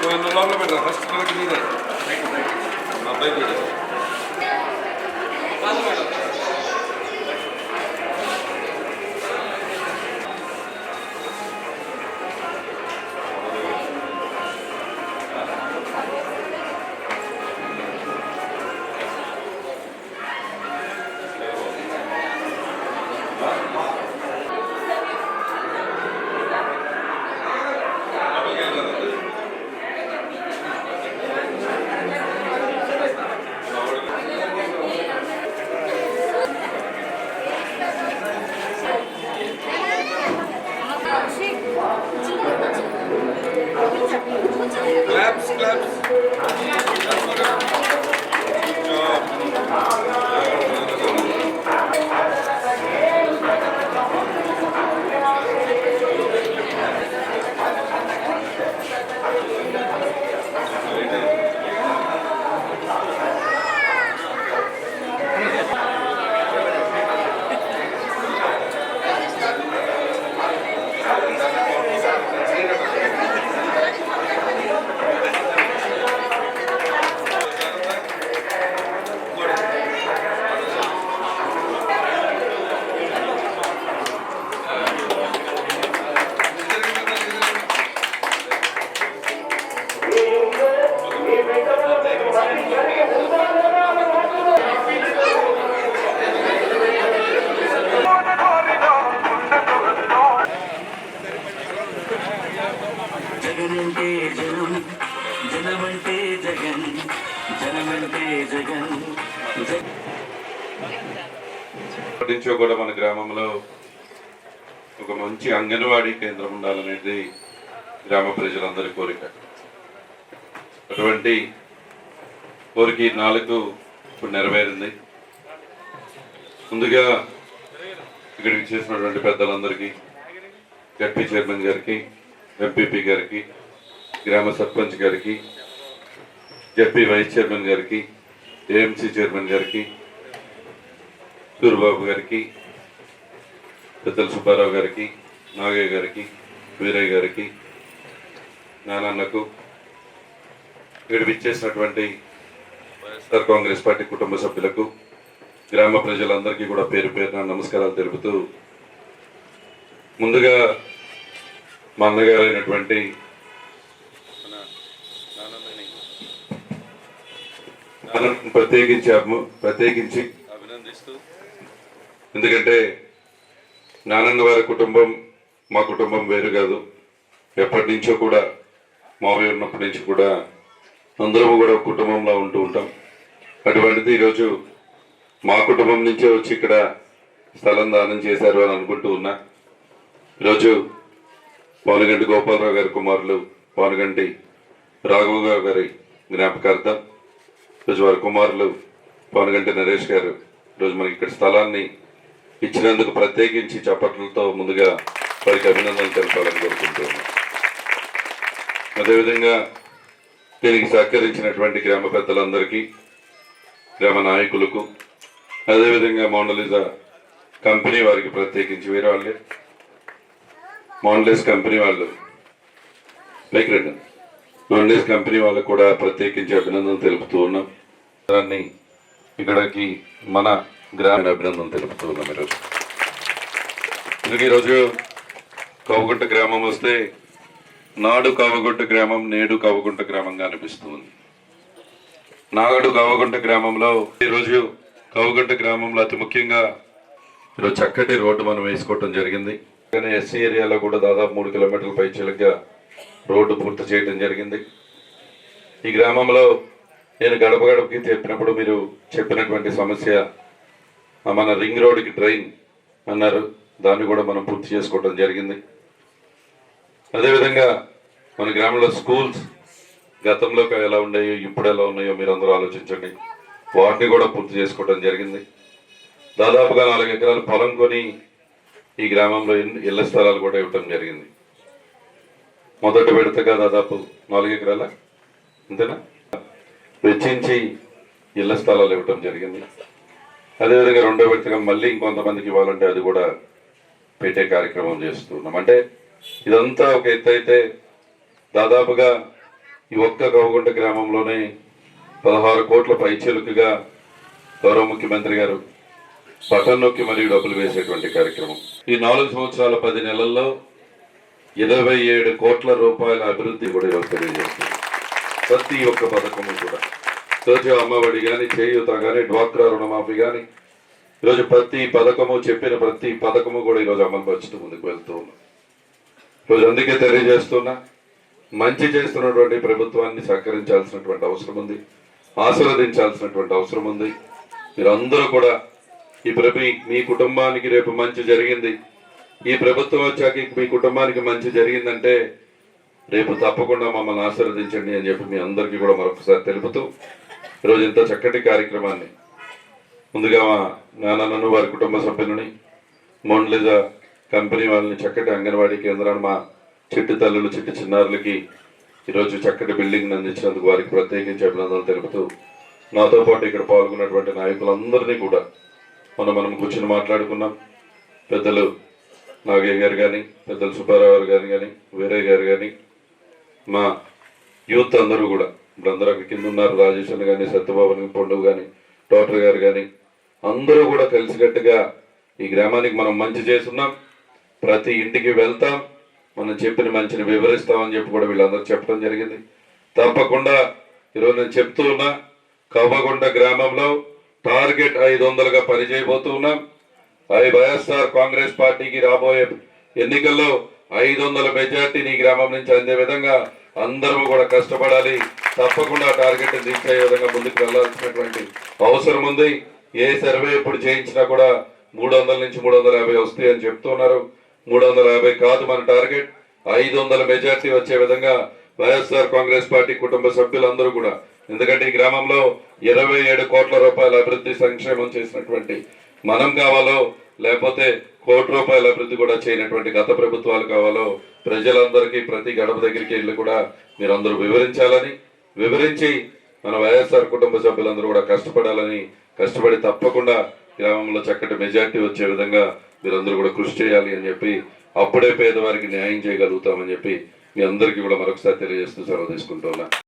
నువ్వు లోపల పెట్టరా ఫస్ట్ మనకి నీదే మా అబ్బాయి నీదే నుంచో కూడా మన గ్రామంలో. ఒక మంచి అంగన్వాడీ కేంద్రం ఉండాలనేది గ్రామ ప్రజలందరి కోరిక. అటువంటి కోరిక నాలుగు ఇప్పుడు నెరవేరింది. ముందుగా ఇక్కడికి చేసినటువంటి పెద్దలందరికీ జడ్పీ చైర్మన్ గారికి ఎంపీపీ గారికి గ్రామ సర్పంచ్ గారికి జడ్పీ వైస్ చైర్మన్ గారికి ఏఎంసీ చైర్మన్ గారికి సూరిబాబు గారికి పెద్దల సుబ్బారావు గారికి నాగయ్య గారికి వీరయ్య గారికి నానాన్నకు ఇక్కడ విచ్చేసినటువంటి వైఎస్ఆర్ కాంగ్రెస్ పార్టీ కుటుంబ సభ్యులకు గ్రామ ప్రజలందరికీ కూడా పేరు పేరున నమస్కారాలు తెలుపుతూ ముందుగా మా అన్నగారు అయినటువంటి ప్రత్యేకించి ప్రత్యేకించి ఎందుకంటే నానన్న వారి కుటుంబం మా కుటుంబం వేరు కాదు. ఎప్పటి నుంచో కూడా మావయ్య ఉన్నప్పటి నుంచి కూడా అందరము కూడా కుటుంబంలో ఉంటూ ఉంటాం. అటువంటిది ఈరోజు మా కుటుంబం నుంచే వచ్చి ఇక్కడ స్థలం దానం చేశారు అని అనుకుంటూ ఉన్నా. ఈరోజు పానుగంటి గోపాలరావు గారి కుమారులు పానుగంటి రాఘవ గారి జ్ఞాపకార్థం ఈరోజు వారి కుమారులు పానుగంటి నరేష్ గారు ఈరోజు మనకి ఇక్కడ స్థలాన్ని ఇచ్చినందుకు ప్రత్యేకించి చప్పట్లతో ముందుగా వారికి అభినందనలు తెలపాలని కోరుకుంటున్నాను. అదేవిధంగా దీనికి సహకరించినటువంటి గ్రామ పెద్దలందరికీ గ్రామ నాయకులకు అదేవిధంగా మోండలిజా కంపెనీ వారికి ప్రత్యేకించి వేరే వాళ్ళే. మౌండలిస్ కంపెనీ వాళ్ళు పైకి రండి. మోండలేస్ కంపెనీ వాళ్ళకు కూడా ప్రత్యేకించి అభినందనలు తెలుపుతూ ఉన్నాం. దాన్ని ఇక్కడికి మన గ్రామీణ అభినందన తెలుపుతూ ఉన్నాం ఈరోజు ఎందుకు ఈరోజు కవుగుంట గ్రామం వస్తే నాడు కావగుంట గ్రామం నేడు కావగుంట గ్రామంగా అనిపిస్తుంది నాగడు కావగుంట గ్రామంలో ఈరోజు కావగుంట గ్రామంలో అతి ముఖ్యంగా ఈరోజు చక్కటి రోడ్డు మనం వేసుకోవటం జరిగింది. కానీ ఎస్సీ ఏరియాలో కూడా దాదాపు మూడు కిలోమీటర్ల పైచీలుగా రోడ్డు పూర్తి చేయడం జరిగింది. ఈ గ్రామంలో నేను గడప గడపకి చెప్పినప్పుడు మీరు చెప్పినటువంటి సమస్య మన రింగ్ రోడ్డుకి ట్రైన్ అన్నారు. దాన్ని కూడా మనం పూర్తి చేసుకోవడం జరిగింది. అదేవిధంగా మన గ్రామంలో స్కూల్స్ గతంలో ఎలా ఉన్నాయో ఇప్పుడు ఎలా ఉన్నాయో మీరు అందరూ ఆలోచించండి. వాటిని కూడా పూర్తి చేసుకోవడం జరిగింది. దాదాపుగా నాలుగు ఎకరాలు పొలం కొని ఈ గ్రామంలో ఇళ్ళ స్థలాలు కూడా ఇవ్వటం జరిగింది. మొదటి విడతగా దాదాపు నాలుగు ఎకరాల? అంతేనా వెచ్చించి ఇళ్ళ స్థలాలు ఇవ్వటం జరిగింది. అదేవిధంగా రెండో వ్యక్తిగా మళ్ళీ ఇంకొంతమందికి ఇవ్వాలంటే అది కూడా పెట్టే కార్యక్రమం చేస్తున్నాం. అంటే ఇదంతా ఒక ఎత్తు అయితే దాదాపుగా ఈ ఒక్క కవగుంట గ్రామంలోనే పదహారు కోట్ల పైచలుకగా గౌరవ ముఖ్యమంత్రి గారు బటన్ నొక్కి మరియు డబ్బులు వేసేటువంటి కార్యక్రమం. ఈ నాలుగు సంవత్సరాల పది నెలల్లో ఇరవై ఏడు కోట్ల రూపాయల అభివృద్ధి కూడా ఈరోజు తెలియజేస్తుంది ప్రతి ఒక్క పథకము కూడా. రోజు అమ్మఒడి కానీ చేయూత కానీ డ్వాక్రా రుణమాఫీ కానీ ఈరోజు ప్రతి పథకము చెప్పిన ప్రతి పథకము కూడా ఈరోజు అమలుపరుచుతూ ముందుకు వెళ్తూ ఉన్నాం. ఈరోజు అందుకే తెలియజేస్తున్నా మంచి చేస్తున్నటువంటి ప్రభుత్వాన్ని సహకరించాల్సినటువంటి అవసరం ఉంది ఆశీర్వదించాల్సినటువంటి అవసరం ఉంది. మీరందరూ కూడా ఈ ప్రభు మీ కుటుంబానికి రేపు మంచి జరిగింది. ఈ ప్రభుత్వం వచ్చాక మీ కుటుంబానికి మంచి జరిగిందంటే రేపు తప్పకుండా మమ్మల్ని ఆశీర్వదించండి అని చెప్పి మీ అందరికీ కూడా మరొకసారి తెలుపుతూ ఈరోజు ఇంత చక్కటి కార్యక్రమాన్ని. ముందుగా మా నాన్నను వారి కుటుంబ సభ్యులని మోండ్లిజా కంపెనీ వాళ్ళని చక్కటి అంగన్వాడీ కేంద్రాన్ని మా చిట్టి తల్లులు చిట్టి చిన్నారులకి ఈరోజు చక్కటి బిల్డింగ్ అందించినందుకు వారికి ప్రత్యేకించి అభినందనలు తెలుపుతూ నాతో పాటు ఇక్కడ పాల్గొన్నటువంటి నాయకులందరినీ కూడా మనం మనం కూర్చొని మాట్లాడుకున్నాం. పెద్దలు నాగయ్య గారు కానీ పెద్దలు సుబ్బారావు గారు కానీ వీరయ్య గారు కానీ మా యూత్ అందరూ కూడా వీళ్ళందరూ అందరూ అక్కడ కింద ఉన్నారు. రాజేష్ అని కానీ సత్యబాబు పండుగ కానీ డాక్టర్ గారు కానీ అందరూ కూడా కలిసికట్టుగా ఈ గ్రామానికి మనం మంచి చేస్తున్నాం. ప్రతి ఇంటికి వెళ్తాం. మనం చెప్పిన మంచిని వివరిస్తామని చెప్పి కూడా వీళ్ళందరూ చెప్పడం జరిగింది. తప్పకుండా ఈరోజు నేను చెప్తూ ఉన్నా కవ్వకొండ గ్రామంలో టార్గెట్ ఐదు వందలుగా పనిచేయబోతూ ఉన్నాం. అవి వైఎస్ఆర్ కాంగ్రెస్ పార్టీకి రాబోయే ఎన్నికల్లో ఐదు వందల మెజార్టీని ఈ గ్రామం నుంచి అందే విధంగా అందరూ కూడా కష్టపడాలి. తప్పకుండా టార్గెట్ రీచ్ అయ్యే విధంగా ముందుకు వెళ్ళాల్సినటువంటి అవసరం ఉంది. ఏ సర్వే ఇప్పుడు చేయించినా కూడా మూడు వందల నుంచి మూడు వందల యాభై వస్తాయి అని చెప్తున్నారు. మూడు వందల యాభై కాదు మన టార్గెట్. ఐదు వందల మెజార్టీ వచ్చే విధంగా వైఎస్ఆర్ కాంగ్రెస్ పార్టీ కుటుంబ సభ్యులందరూ కూడా. ఎందుకంటే ఈ గ్రామంలో ఇరవై ఏడు కోట్ల రూపాయల అభివృద్ధి సంక్షేమం చేసినటువంటి మనం కావాలో లేకపోతే కోటి రూపాయల అభివృద్ధి కూడా చేయనటువంటి గత ప్రభుత్వాలు కావాలో ప్రజలందరికీ ప్రతి గడప దగ్గరికి వెళ్ళి కూడా మీరందరూ వివరించాలని వివరించి మన వైఎస్ఆర్ కుటుంబ సభ్యులందరూ కూడా కష్టపడాలని కష్టపడి తప్పకుండా గ్రామంలో చక్కటి మెజార్టీ వచ్చే విధంగా మీరందరూ కూడా కృషి చేయాలి అని చెప్పి అప్పుడే పేదవారికి న్యాయం చేయగలుగుతామని చెప్పి మీ అందరికీ కూడా మరొకసారి తెలియజేస్తూ సెలవు తీసుకుంటున్నా